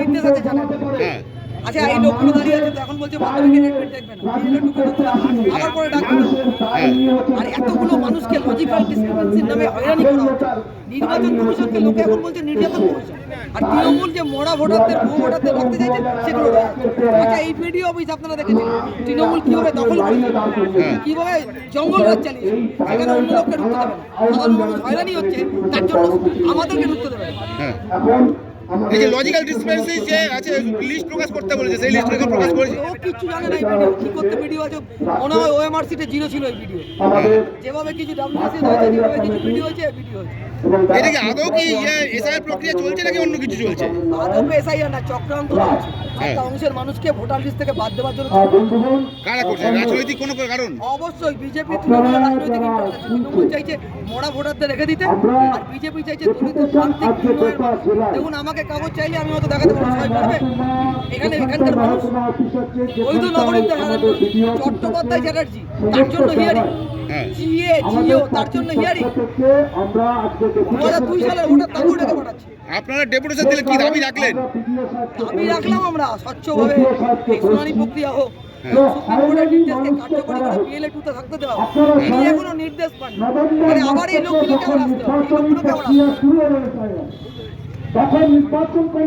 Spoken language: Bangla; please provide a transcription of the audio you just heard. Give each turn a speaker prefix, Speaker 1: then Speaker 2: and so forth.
Speaker 1: নির্দেশ আছে জানেন।
Speaker 2: হ্যাঁ।
Speaker 1: আচ্ছা এই লোকগুলো দাঁড়িয়ে আছে তো এখন বলছে মাধ্যমিকের রেটমেন্ট দেখবে না। আবার পরে ডাকবে। না
Speaker 2: হ্যাঁ।
Speaker 1: আর এতগুলো মানুষকে লজিক্যাল ডিসক্রিমিনেন্সির নামে হয়রানি করা হচ্ছে। নির্বাচন কমিশনকে লোকে এখন বলছে নির্যাতন কমিশন। আর তৃণমূল যে মোড়া ভোটারদের ভুয়ো ভোটারদের রাখতে চাইছে সেগুলো আচ্ছা এই ভিডিও অফিস আপনারা দেখেছেন? তৃণমূল কীভাবে দখল করেছে? কীভাবে জঙ্গল রাজ চালিয়েছে? সেখানে অন্য লোককে ঢুকতে দেবে না। সাধারণ মানুষ হয়রানি হচ্ছে তার জন্য আমাদেরকে ঢুকতে দেবে না।
Speaker 2: হ্যাঁ। এই যে লজিক্যাল ডিসপেন্সি যে আছে লিস্ট প্রকাশ করতে বলেছে সেই লিস্ট প্রকাশ করেছে।
Speaker 1: ও কিচ্ছু জানে না ভিডিও কি করতে ভিডিও আছে। মনে হয় ওএমআর সিটে জিরো ছিল এই ভিডিও যেভাবে কিছু ডাব্লিউসি হয়েছে যেভাবে কিছু ভিডিও হয়েছে ভিডিও হয়েছে।
Speaker 2: এটা কি আদৌ কি এসআই প্রক্রিয়া চলছে নাকি অন্য কিছু চলছে?
Speaker 1: আদৌ এসআইআর না চক্রান্ত চলছে।
Speaker 2: হ্যাঁ।
Speaker 1: একটা অংশের মানুষকে ভোটার লিস্ট থেকে বাদ দেওয়ার জন্য
Speaker 2: কারা করছে? রাজনৈতিক কোনো কারণ?
Speaker 1: অবশ্যই বিজেপি তৃণমূল রাজনৈতিক তৃণমূল চাইছে মরা ভোটারদের রেখে দিতে। আর বিজেপি চাইছে দলিত প্রান্তিক দেখুন আমাকে কাগজ চাইলে আমি হয়তো দেখাতে পারব সবাই পারবে? এখানে এখানকার মানুষ। বৈধ নাগরিকদের হারান চট্টোপাধ্যায় চ্যাটার্জি তার জন্য হিয়ারিং।
Speaker 2: হ্যাঁ
Speaker 1: জিএ জিও তার জন্য হিয়ারিং। দু হাজার দুই সালের ভোটার তাকেও ডেকে পাঠাচ্ছে।
Speaker 2: আপনারা ডেপুটেশন দিলে কি দাবি রাখলেন?
Speaker 1: দাবি রাখলাম আমরা স্বচ্ছভাবে। এই শুনানি প্রক্রিয়া হোক। সুপ্রিম কোর্টের নির্দেশকে কার্যকরী করে পিএলএ টুতে থাকতে দেওয়া হোক। এখনও নির্দেশ পান মানে আবার এই লোকগুলোকে আবার আসতে হবে। এই লোকগুলোকে আবার আসতে হবে।
Speaker 3: তখন নির্বাচন